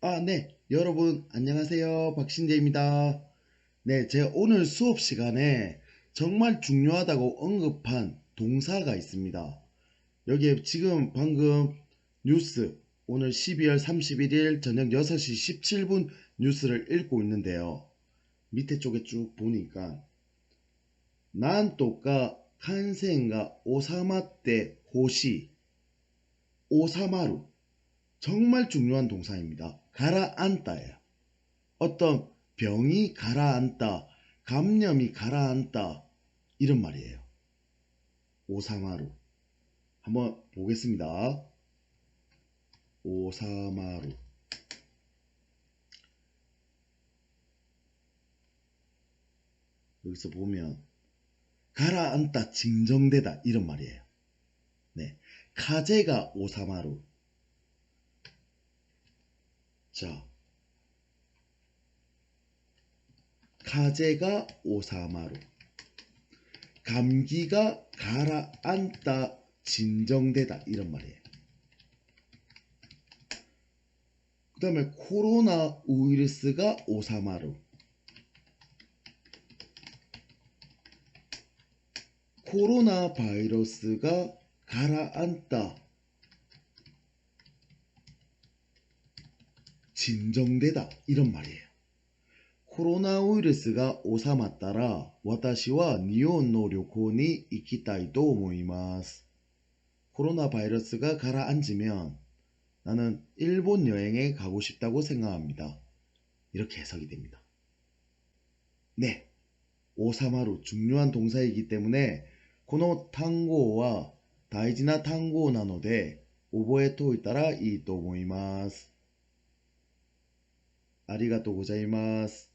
아, 네. 여러분, 안녕하세요. 박신재입니다. 네, 제 오늘 수업 시간에 정말 중요하다고 언급한 동사가 있습니다. 여기에 지금 방금 뉴스, 오늘 12월 31일 저녁 6시 17분 뉴스를 읽고 있는데요. 밑에 쪽에 쭉 보니까, 난 또가 칸센가 오사마 때 호시, 오사마루, 정말 중요한 동사입니다. 가라앉다예요. 어떤 병이 가라앉다, 감염이 가라앉다 이런 말이에요. 오사마루. 한번 보겠습니다. 오사마루. 여기서 보면 가라앉다, 진정되다 이런 말이에요. 네. 카제가 오사마루. 자, 카제가 오사마루. 감기가 가라앉다, 진정되다 이런 말이에요. 그 다음에 코로나 우이르스가 오사마루. 코로나 바이러스가 가라앉다, 진정되다 이런 말이에요. 코로나 우이르스가 오사마따라 와타시와 이키타이도 오모이마스. 코로나 바이러스가 가라앉으면 나는 일본 여행에 가고 싶다고 생각합니다. 이렇게 해석이 됩니다. 네. 오사마루 중요한 동사이기 때문에 코노 탕고와 다이지나 탕고 나노데 오보에 토에 따라 이또 모이마스. ありがとうございます。